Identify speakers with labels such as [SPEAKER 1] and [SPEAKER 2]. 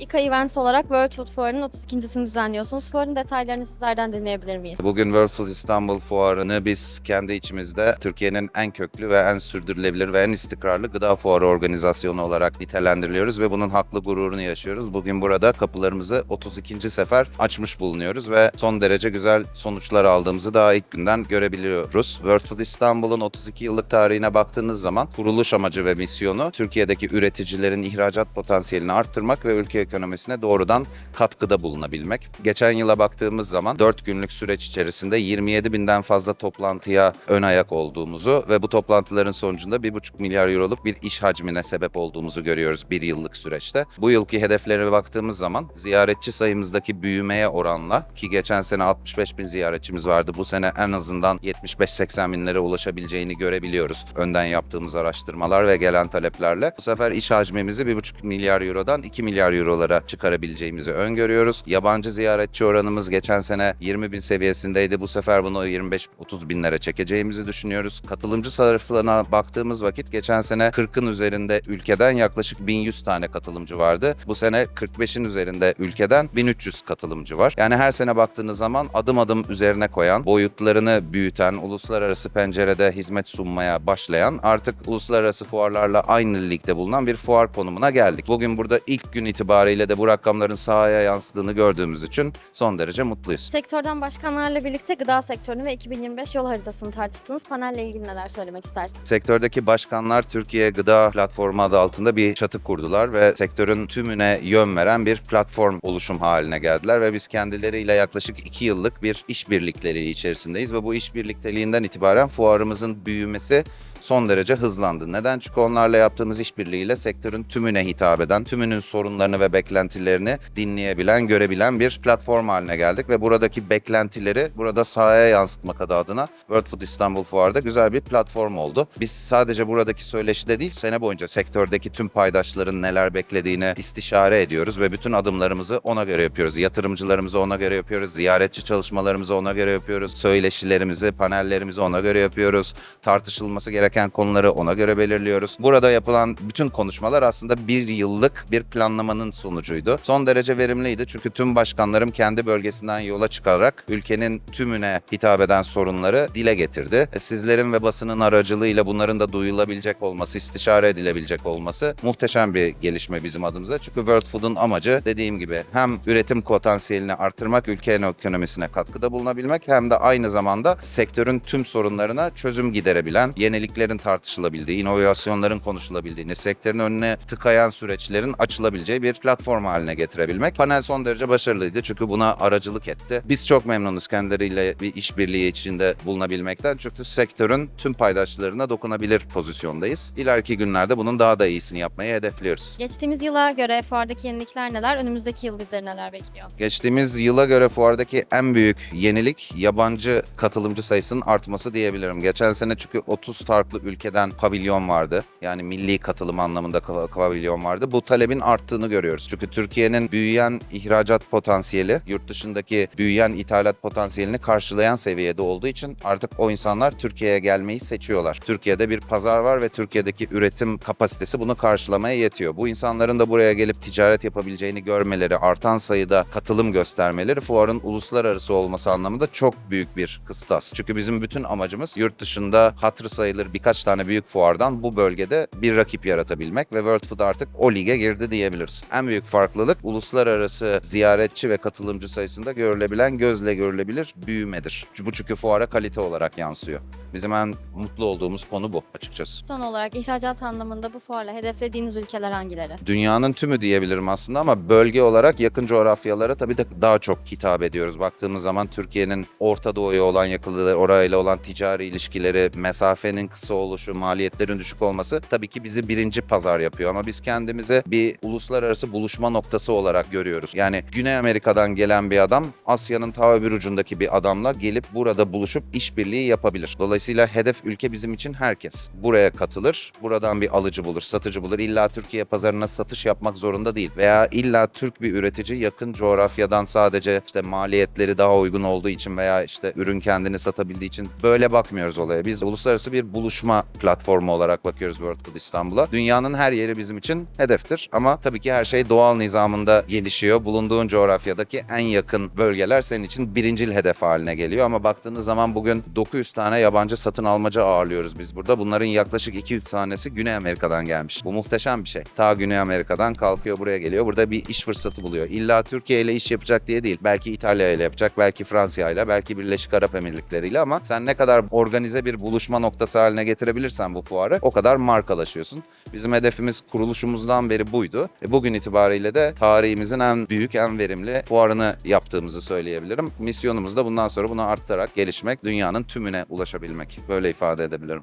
[SPEAKER 1] İKA Events olarak World Food Fuarı'nın 32.sini düzenliyorsunuz. Fuarın detaylarını sizlerden dinleyebilir miyiz?
[SPEAKER 2] Bugün World Food İstanbul Fuarı'nı biz kendi içimizde Türkiye'nin en köklü ve en sürdürülebilir ve en istikrarlı gıda fuarı organizasyonu olarak nitelendiriyoruz ve bunun haklı gururunu yaşıyoruz. Bugün burada kapılarımızı 32. sefer açmış bulunuyoruz ve son derece güzel sonuçlar aldığımızı daha ilk günden görebiliyoruz. World Food İstanbul'un 32 yıllık tarihine baktığınız zaman kuruluş amacı ve misyonu Türkiye'deki üreticilerin ihracat potansiyelini arttırmak ve ülke ekonomisine doğrudan katkıda bulunabilmek. Geçen yıla baktığımız zaman 4 günlük süreç içerisinde 27 binden fazla toplantıya ön ayak olduğumuzu ve bu toplantıların sonucunda 1,5 milyar euroluk bir iş hacmine sebep olduğumuzu görüyoruz bir yıllık süreçte. Bu yılki hedeflere baktığımız zaman ziyaretçi sayımızdaki büyümeye oranla ki geçen sene 65 bin ziyaretçimiz vardı. Bu sene en azından 75-80 binlere ulaşabileceğini görebiliyoruz. Önden yaptığımız araştırmalar ve gelen taleplerle. Bu sefer iş hacmimizi 1,5 milyar eurodan 2 milyar eurolara çıkarabileceğimizi öngörüyoruz. Yabancı ziyaretçi oranımız geçen sene 20 bin seviyesindeydi. Bu sefer bunu 25-30 binlere çekeceğimizi düşünüyoruz. Katılımcı sayılarına baktığımız vakit geçen sene 40'ın üzerinde ülkeden yaklaşık 1100 tane katılımcı vardı. Bu sene 45'in üzerinde ülkeden 1300 katılımcı var. Yani her sene baktığınız zaman adım adım üzerine koyan, boyutlarını büyüten, uluslararası pencerede hizmet sunmaya başlayan, artık uluslararası fuarlarla aynı ligde bulunan bir fuar konumuna geldik. Bugün burada ilk gün itibariyle de bu rakamların sahaya yansıdığını gördüğümüz için son derece mutluyuz.
[SPEAKER 1] Sektörden başkanlarla birlikte gıda sektörünü ve 2025 yol haritasını tartıştığınız panelle ilgili neler söylemek istersiniz?
[SPEAKER 2] Sektördeki başkanlar Türkiye Gıda Platformu adı altında bir çatı kurdular ve sektörün tümüne yön veren bir platform oluşum haline geldiler ve biz kendileriyle yaklaşık iki yıllık bir işbirlikleri içerisindeyiz ve bu işbirlikteliğinden itibaren fuarımızın büyümesi son derece hızlandı. Neden? Çünkü onlarla yaptığımız işbirliğiyle sektörün tümüne hitap eden, tümünün sorunlarını ve beklentilerini dinleyebilen, görebilen bir platform haline geldik ve buradaki beklentileri burada sahaya yansıtmak adı adına World Food İstanbul Fuar'da güzel bir platform oldu. Biz sadece buradaki söyleşide değil, sene boyunca sektördeki tüm paydaşların neler beklediğini istişare ediyoruz ve bütün adımlarımızı ona göre yapıyoruz. Yatırımcılarımızı ona göre yapıyoruz, ziyaretçi çalışmalarımızı ona göre yapıyoruz, söyleşilerimizi, panellerimizi ona göre yapıyoruz, tartışılması gereken konuları ona göre belirliyoruz. Burada yapılan bütün konuşmalar aslında bir yıllık bir planlamanın sonucuydu. Son derece verimliydi çünkü tüm başkanlarım kendi bölgesinden yola çıkarak ülkenin tümüne hitap eden sorunları dile getirdi. E, Sizlerin ve basının aracılığıyla bunların da duyulabilecek olması, istişare edilebilecek olması muhteşem bir gelişme bizim adımıza. Çünkü World Food'un amacı dediğim gibi hem üretim potansiyelini artırmak, ülke ekonomisine katkıda bulunabilmek hem de aynı zamanda sektörün tüm sorunlarına çözüm giderebilen, yeniliklerin tartışılabildiği, inovasyonların konuşulabildiğini, sektörün önüne tıkayan süreçlerin açılabileceği bir platform haline getirebilmek. Panel son derece başarılıydı çünkü buna aracılık etti. Biz çok memnunuz kendileriyle bir işbirliği içinde bulunabilmekten. Çünkü sektörün tüm paydaşlarına dokunabilir pozisyondayız. İleriki günlerde bunun daha da iyisini yapmayı hedefliyoruz.
[SPEAKER 1] Geçtiğimiz yıla göre fuardaki yenilikler neler? Önümüzdeki yıl bizleri neler bekliyor?
[SPEAKER 2] Geçtiğimiz yıla göre fuardaki en büyük yenilik yabancı katılımcı sayısının artması diyebilirim. Geçen sene çünkü 30 farklı ülkeden pavilyon vardı. Yani milli katılım anlamında pavilyon vardı. Bu talebin arttığını görüyoruz. Çünkü Türkiye'nin büyüyen ihracat potansiyeli yurt dışındaki büyüyen ithalat potansiyelini karşılayan seviyede olduğu için artık o insanlar Türkiye'ye gelmeyi seçiyorlar. Türkiye'de bir pazar var ve Türkiye'deki üretim kapasitesi bunu karşılamaya yetiyor. Bu insanların da buraya gelip ticaret yapabileceğini görmeleri, artan sayıda katılım göstermeleri fuarın uluslararası olması anlamında çok büyük bir kıstas. Çünkü bizim bütün amacımız yurt dışında hatırı sayılır birkaç tane büyük fuardan bu bölgede bir rakip yaratabilmek ve World Food artık o lige girdi diyebiliriz. En büyük farklılık uluslararası ziyaretçi ve katılımcı sayısında görülebilen, gözle görülebilir büyümedir. Bu çünkü fuara kalite olarak yansıyor. Bizim en mutlu olduğumuz konu bu açıkçası.
[SPEAKER 1] Son olarak ihracat anlamında bu fuarla hedeflediğiniz ülkeler hangileri?
[SPEAKER 2] Dünyanın tümü diyebilirim aslında ama bölge olarak yakın coğrafyalara tabii de daha çok hitap ediyoruz. Baktığımız zaman Türkiye'nin Orta Doğu'ya olan yakınlığı, orayla olan ticari ilişkileri, mesafenin kısa oluşu, maliyetlerin düşük olması tabii ki bizi birinci pazar yapıyor. Ama biz kendimize bir uluslararası buluşma noktası olarak görüyoruz. Yani Güney Amerika'dan gelen bir adam Asya'nın ta öbür ucundaki bir adamla gelip burada buluşup işbirliği yapabilir. Dolayısıyla Dolayısıyla hedef ülke bizim için herkes. Buraya katılır, buradan bir alıcı bulur, satıcı bulur. İlla Türkiye pazarına satış yapmak zorunda değil. Veya illa Türk bir üretici yakın coğrafyadan sadece işte maliyetleri daha uygun olduğu için veya işte ürün kendini satabildiği için böyle bakmıyoruz olaya. Biz uluslararası bir buluşma platformu olarak bakıyoruz World Food İstanbul'a. Dünyanın her yeri bizim için hedeftir ama tabii ki her şey doğal nizamında gelişiyor. Bulunduğun coğrafyadaki en yakın bölgeler senin için birincil hedef haline geliyor ama baktığınız zaman bugün 900 tane yabancı satın almacı ağırlıyoruz biz burada. Bunların yaklaşık 200 tanesi Güney Amerika'dan gelmiş. Bu muhteşem bir şey. Ta Güney Amerika'dan kalkıyor buraya geliyor. Burada bir iş fırsatı buluyor. İlla Türkiye ile iş yapacak diye değil. Belki İtalya ile yapacak, belki Fransa ile, belki Birleşik Arap Emirlikleri ile ama sen ne kadar organize bir buluşma noktası haline getirebilirsen bu fuarı o kadar markalaşıyorsun. Bizim hedefimiz kuruluşumuzdan beri buydu. E bugün itibariyle de tarihimizin en büyük, en verimli fuarını yaptığımızı söyleyebilirim. Misyonumuz da bundan sonra bunu arttırarak gelişmek, dünyanın tümüne ulaşabilmek demek. Böyle ifade edebilirim.